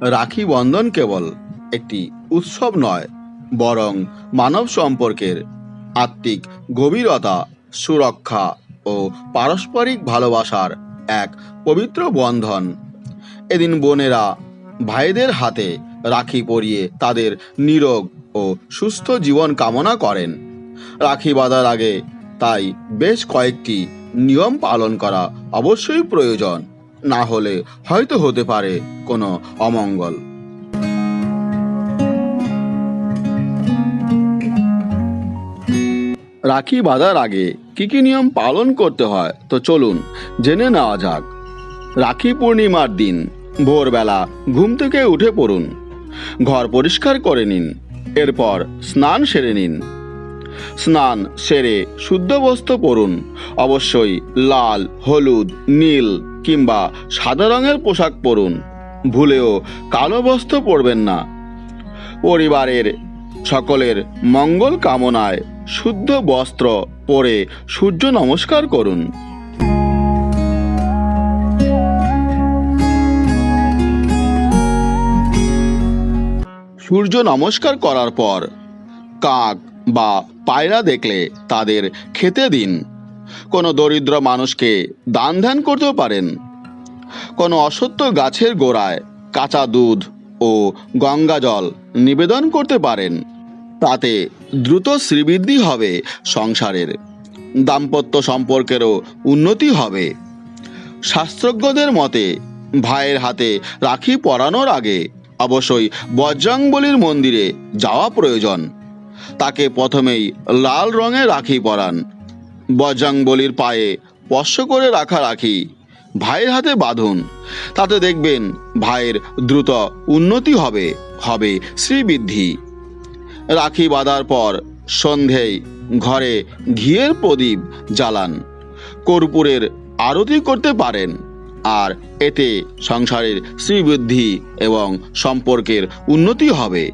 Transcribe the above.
রাখি বন্ধন কেবল একটি উৎসব নয়, বরং মানব সম্পর্কের আত্মিক গভীরতা, সুরক্ষা ও পারস্পরিক ভালোবাসার এক পবিত্র বন্ধন। এদিন বোনেরা ভাইদের হাতে রাখি পরিয়ে তাদের নিরোগ ও সুস্থ জীবন কামনা করেন। রাখি বাঁধার আগে তাই বেশ কয়েকটি নিয়ম পালন করা অবশ্যই প্রয়োজন। না হলে হয়তো হতে পারে কোনো অমঙ্গল। রাখি বাঁধার আগে কি কি নিয়ম পালন করতে হয়? তো চলুন, জেনে নেওয়া যাক। রাখি পূর্ণিমার দিন, ভোরবেলা ঘুম থেকে উঠে পড়ুন। ঘর পরিষ্কার করে নিন। এরপর স্নান সেরে নিন। স্নান, সেরে শুদ্ধ বস্ত্র পরুন। অবশ্যই লাল, হলুদ, নীল কিংবা সাদা রঙের পোশাক পরুন। ভুলেও কালো বস্ত্র পরবেন না। পরিবারের সকলের মঙ্গল কামনায় শুদ্ধ বস্ত্র পরে সূর্য নমস্কার করুন। সূর্য নমস্কার করার পর কাক বা পায়রা দেখলে তাদের খেতে দিন। কোনো দরিদ্র মানুষকে দান ধ্যান করতেও পারেন। কোনো অসত্য গাছের গোড়ায় কাঁচা দুধ ও গঙ্গা জল নিবেদন করতে পারেন। তাতে দ্রুত শ্রীবৃদ্ধি হবে সংসারের। দাম্পত্য সম্পর্কেরও উন্নতি হবে। শাস্ত্রজ্ঞদের মতে, ভাইয়ের হাতে রাখি পরানোর আগে অবশ্যই বজ্রাঙ্গবলির মন্দিরে যাওয়া প্রয়োজন। তাকে প্রথমেই লাল রঙে রাখি পরান। বজ্রাঙ্গবলির পায়ে স্পর্শ করে রাখা রাখি ভাইয়ের হাতে বাঁধুন। তাতে দেখবেন ভাইয়ের দ্রুত উন্নতি হবে হবে শ্রীবৃদ্ধি। রাখি বাঁধার পর সন্ধেয় ঘরে ঘিয়ের প্রদীপ জ্বালান। কর্পূরের আরতি করতে পারেন আর এতে সংসারের শ্রীবৃদ্ধি এবং সম্পর্কের উন্নতি হবে।